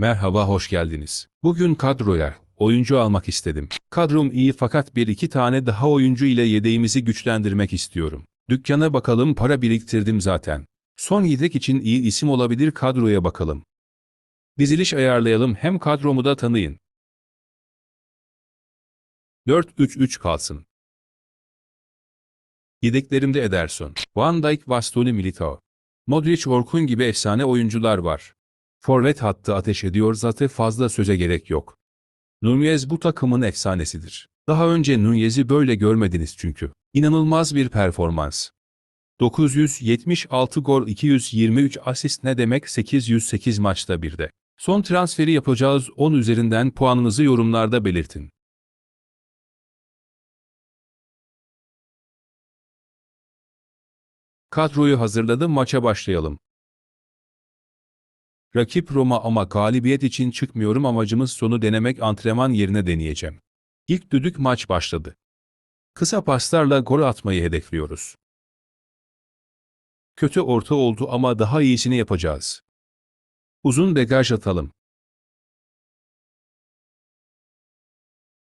Merhaba hoş geldiniz. Bugün kadroya oyuncu almak istedim. Kadrom iyi fakat bir iki tane daha oyuncu ile yedeğimizi güçlendirmek istiyorum. Dükkana bakalım para biriktirdim zaten. Son yedek için iyi isim olabilir kadroya bakalım. Diziliş ayarlayalım hem kadromu da tanıyın. 4-3-3 kalsın. Yedeklerimde Ederson, Van Dijk, Bastoni, Militao. Modric, Orkun gibi efsane oyuncular var. Forvet hattı ateş ediyor zaten fazla söze gerek yok. Nunez bu takımın efsanesidir. Daha önce Nunez'i böyle görmediniz çünkü. İnanılmaz bir performans. 976 gol 223 asist ne demek 808 maçta birde. Son transferi yapacağız 10 üzerinden puanınızı yorumlarda belirtin. Kadroyu hazırladım maça başlayalım. Rakip Roma ama galibiyet için çıkmıyorum amacımız sonu denemek antrenman yerine deneyeceğim. İlk düdük maç başladı. Kısa paslarla gol atmayı hedefliyoruz. Kötü orta oldu ama daha iyisini yapacağız. Uzun degaj atalım.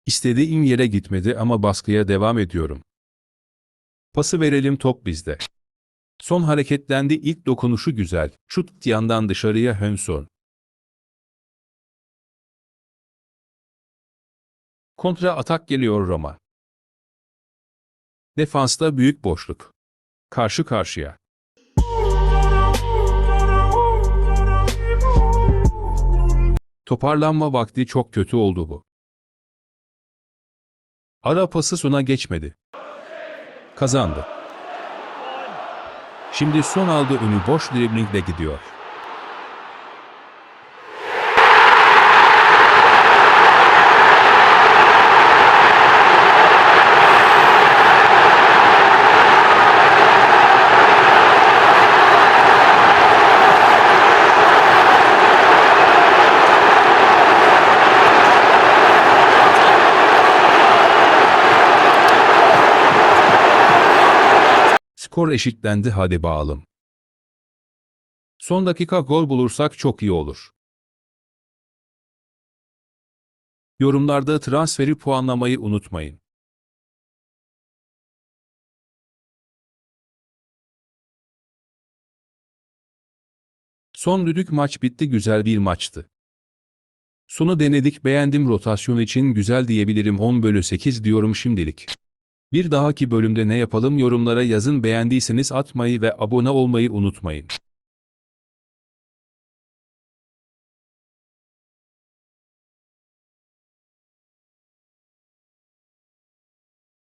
İstediğim yere gitmedi ama baskıya devam ediyorum. Pası verelim top bizde. Son hareketlendi ilk dokunuşu güzel. Şut yandan dışarıya Hönson. Kontra atak geliyor Roma. Defansta büyük boşluk. Karşı karşıya. Toparlanma vakti çok kötü oldu bu. Ara pası sona geçmedi. Kazandı. Şimdi son aldığı önü boş driblingle gidiyor. Skor eşitlendi hadi bağalım. Son dakika gol bulursak çok iyi olur. Yorumlarda transferi puanlamayı unutmayın. Son düdük maç bitti güzel bir maçtı. Sonu denedik beğendim rotasyon için güzel diyebilirim 10 bölü 8 diyorum şimdilik. Bir dahaki bölümde ne yapalım yorumlara yazın beğendiyseniz atmayı ve abone olmayı unutmayın.